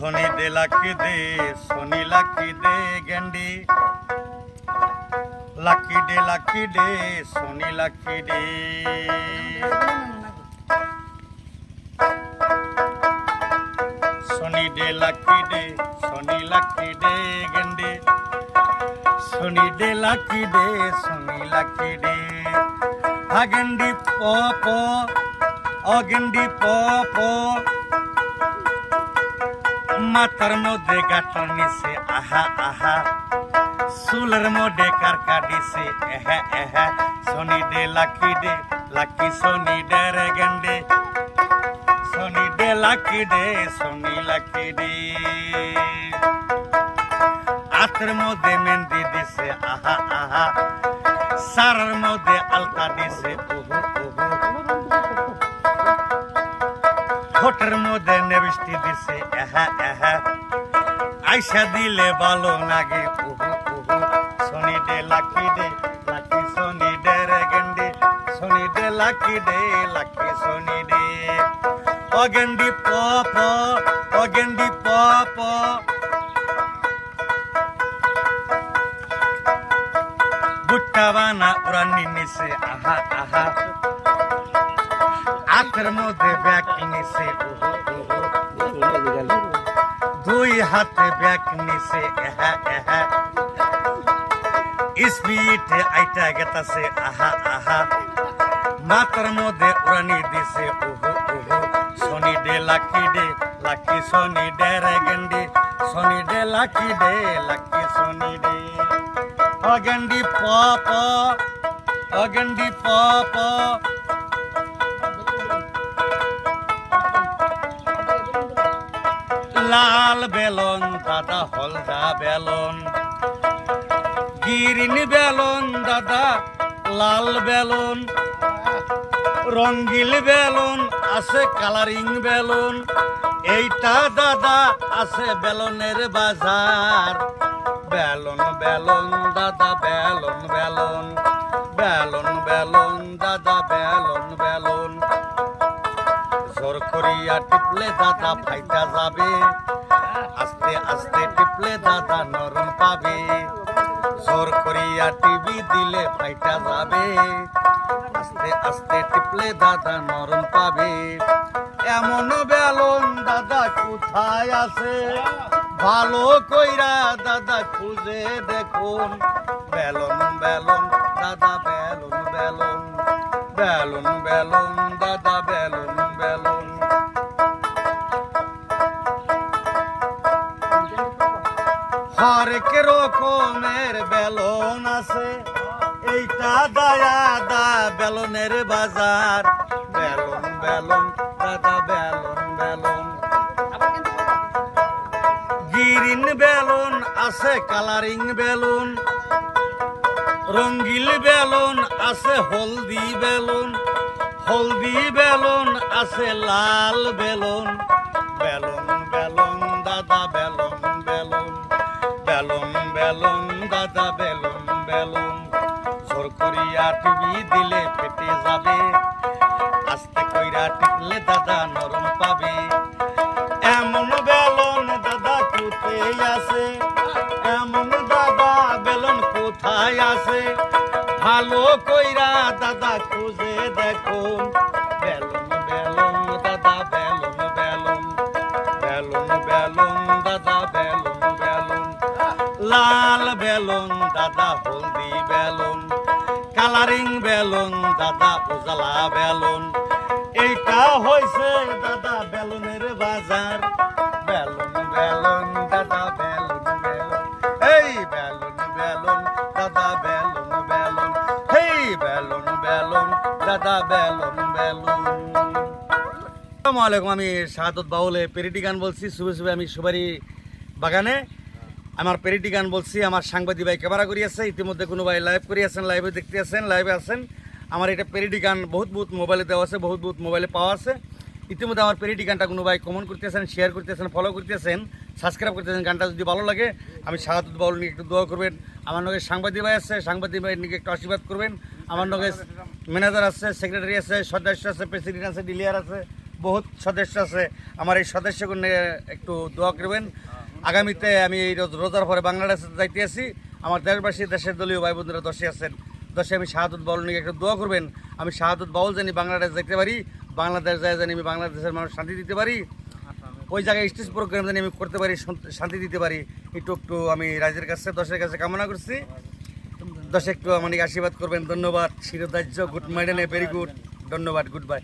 শনি দে লাকি দে, শনি লাকি দে গেন্ডি। লাকি দে লাকি দে, শনি লাকি দে। শনি দে লাকি দে, শনি লাকি দে গেন্ডি। শনি দে লাকি দে, শনি লাকি দে। হাগেন্ডি প প অগেন্ডি প প। মাথার মধ্যে গাটার নিছে, আহা আহা। চুলের মধ্যে কারকা দিছে, এহা এহা। শনি দে, লাকি দে, লাকি শনি দে রে গেন্ডে দে, লাকি দে, শনি লাকি দে। হাতের মধ্যে মেহেন্দি দিছে, আহা আহা। সারার মধ্যে আলতা দিছে, ওহো ওহো। ঠোঁটের মধ্যে নেবৃষ্টি দিছে, এহা এহা। আইসা দিলে ভালো লাগে, উহু উহু। শনি ডে লাকি ডে লাকি শনি ডে রে শনি ডে লাকি ডে লাকি শনি ডে ও গেন্ডি প প, ও গেন্ডি প প। আহা আহা। হাতের মধ্যে ব্যাগ নিছে উহু উহু দুই হাতে ব্যাগ নিছে এহা এহা স্পিডে আইটা গেতাছে আহা আহা মাথার মধ্যে উড়ানি দিছে উহু উহু শনি ডে লাকি ডে লাকি শনি ডে রে গেন্ডি শনি ডে লাকি ডে লাকি শনি ডে অগেন্ডি প প অগেন্ডি প প লাল বেলন, দাদা হলদা বেলন। গ্রিন বেলন, দাদা লাল বেলন। রঙ্গিল বেলুন, আছে কালারিং বেলুন। এইটা দাদা আছে বেলনের বাজার। বেলুন বেলুন, দাদা, বেলুন বেলুন। বেলুন বেলুন, দাদা, বেলুন। করিয়া টিপলে দাদা ফাইটা যাবে। আস্তে আস্তে টিপলে দাদা নরম পাবে। জোর করিয়া টিভি দিলে ফাইটা যাবে। আস্তে আস্তে টিপলে দাদা নরম পাবে। এমন বেলুন দাদা কোথায় আছে? ভালো কইরা দাদা খুঁজে দেখুন। বেলুন বেলুন দাদা হরেক রকমের বেলুন আছে? এইটা দায়া দা বেলনের বাজার। বেলুন বেলুন, দাদা, বেলুন বেলুন। গ্রিন বেলুন আছে, কালারিং বেলুন। রঙ্গিল বেলুন আছে, হলদি বেলুন। হলদি বেলুন আছে, লাল বেলুন। বেলুন বেলুন দাদা বেলুন বেলুন। জোর করিয়া টিভি দিলে পেটে যাবে আস্তে কইরা টিপলে দাদা নরম পাবে। এমন বেলুন দাদা কোথায় আছে? এমন দাদা বেলুন কোথায় আছে? ভালো কইরা দাদা খুঁজে দেখুন লাল বেলুন, দাদা হলদি বেলুন, কালারিং বেলুন, দাদা উজালা বেলুন। এইটা হয়েছে দাদা বেলুনের বাজার। বেলুন বেলুন, দাদা বেলুন বেলুন। এই বেলুন বেলুন, দাদা বেলুন বেলুন। হেই বেলুন বেলুন, দাদা বেলুন বেলুন। আসসালামু আলাইকুম, আমি শাহাদত বাউলে পেরিটি গান বলছি। শুভে শুভে আমি সুবারি বাগানে। আমার পেরিটি গান বলছি, আমার সাংবাদিক ভাই ক্যামেরা করিয়াছে, ইতিমধ্যে কোনো ভাই লাইভ করিয়াছেন লাইভে দেখতে আছেন লাইভে আছেন। আমার এটা পেরিটি গান বহুত বহুত মোবাইলে দেওয়া আছে, বহুত বহুত মোবাইলে পাওয়া আছে। ইতিমধ্যে আমার পেরিটি গানটা কোনো ভাই কমেন্ট করতেছেন শেয়ার করতেছেন ফলো করতেছেন সাবস্ক্রাইব করতেছেন, গানটা যদি ভালো লাগে, আমি শাহাদত বাউল নিয়ে একটু দোয়া করবেন। আমার নগে সাংবাদিক ভাই আছে, সাংবাদিক ভাই নিয়ে একটু আশীর্বাদ করবেন। আমার নগে ম্যানেজার আছে সেক্রেটারি আছে, সদস্য আছে প্রেসিডেন্ট আছে ডিলিয়ার আছে, বহুত সদস্য আছে। আমার এই সদস্যকে নিয়ে একটু দোয়া করবেন। আগামীতে আমি এই রোজ- রোজার পরে বাংলাদেশে যাইতে আছি আমার দেশবাসী, দেশের দলীয় ভাই বোনেরা দশে আছেন। দশে আমি শাহাদুত বাউল নিয়ে একটু দোয়া করবেন। আমি শাহাদুত বাউল জানি বাংলাদেশ যেতে পারি। বাংলাদেশ যায় জানি আমি বাংলাদেশের মানুষ শান্তি দিতে পারি। ওই জায়গায় স্টেজ প্রোগ্রাম জানি আমি করতে পারি শান্তি দিতে পারি। একটু একটু আমি রাজের কাছে দশের কাছে কামনা করছি। দশ একটু আমাকে আশীর্বাদ করবেন। ধন্যবাদ। শিরোধার্য। গুড মাইডেনে ভেরি গুড ধন্যবাদ গুড বাই